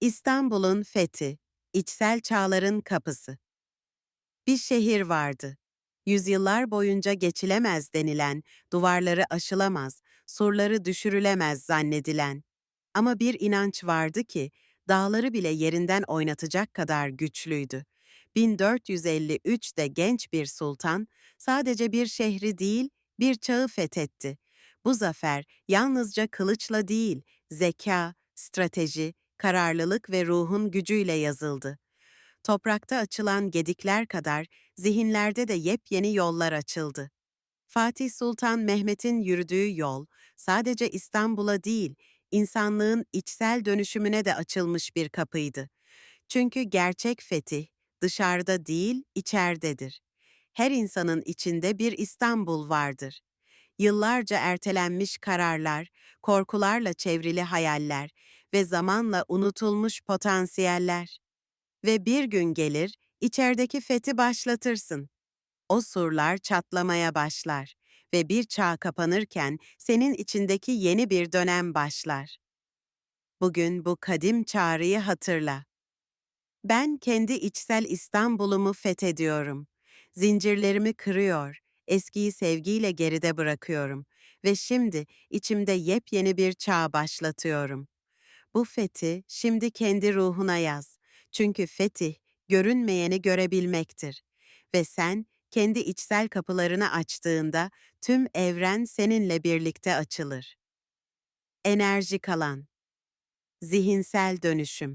İstanbul'un fethi, içsel çağların kapısı. Bir şehir vardı. Yüzyıllar boyunca geçilemez denilen, duvarları aşılamaz, surları düşürülemez zannedilen. Ama bir inanç vardı ki, dağları bile yerinden oynatacak kadar güçlüydü. 1453'te genç bir sultan, sadece bir şehri değil, bir çağı fethetti. Bu zafer yalnızca kılıçla değil, zeka, strateji, kararlılık ve ruhun gücüyle yazıldı. Toprakta açılan gedikler kadar zihinlerde de yepyeni yollar açıldı. Fatih Sultan Mehmet'in yürüdüğü yol sadece İstanbul'a değil, insanlığın içsel dönüşümüne de açılmış bir kapıydı. Çünkü gerçek fetih dışarıda değil, içerdedir. Her insanın içinde bir İstanbul vardır. Yıllarca ertelenmiş kararlar, korkularla çevrili hayaller ve zamanla unutulmuş potansiyeller. Ve bir gün gelir, içerideki fethi başlatırsın. O surlar çatlamaya başlar ve bir çağ kapanırken senin içindeki yeni bir dönem başlar. Bugün bu kadim çağrıyı hatırla. Ben kendi içsel İstanbul'umu fethediyorum. Zincirlerimi kırıyor, eskiyi sevgiyle geride bırakıyorum ve şimdi içimde yepyeni bir çağ başlatıyorum. Bu fethi şimdi kendi ruhuna yaz. Çünkü fetih, görünmeyeni görebilmektir. Ve sen kendi içsel kapılarını açtığında tüm evren seninle birlikte açılır. Enerji kalan Zihinsel dönüşüm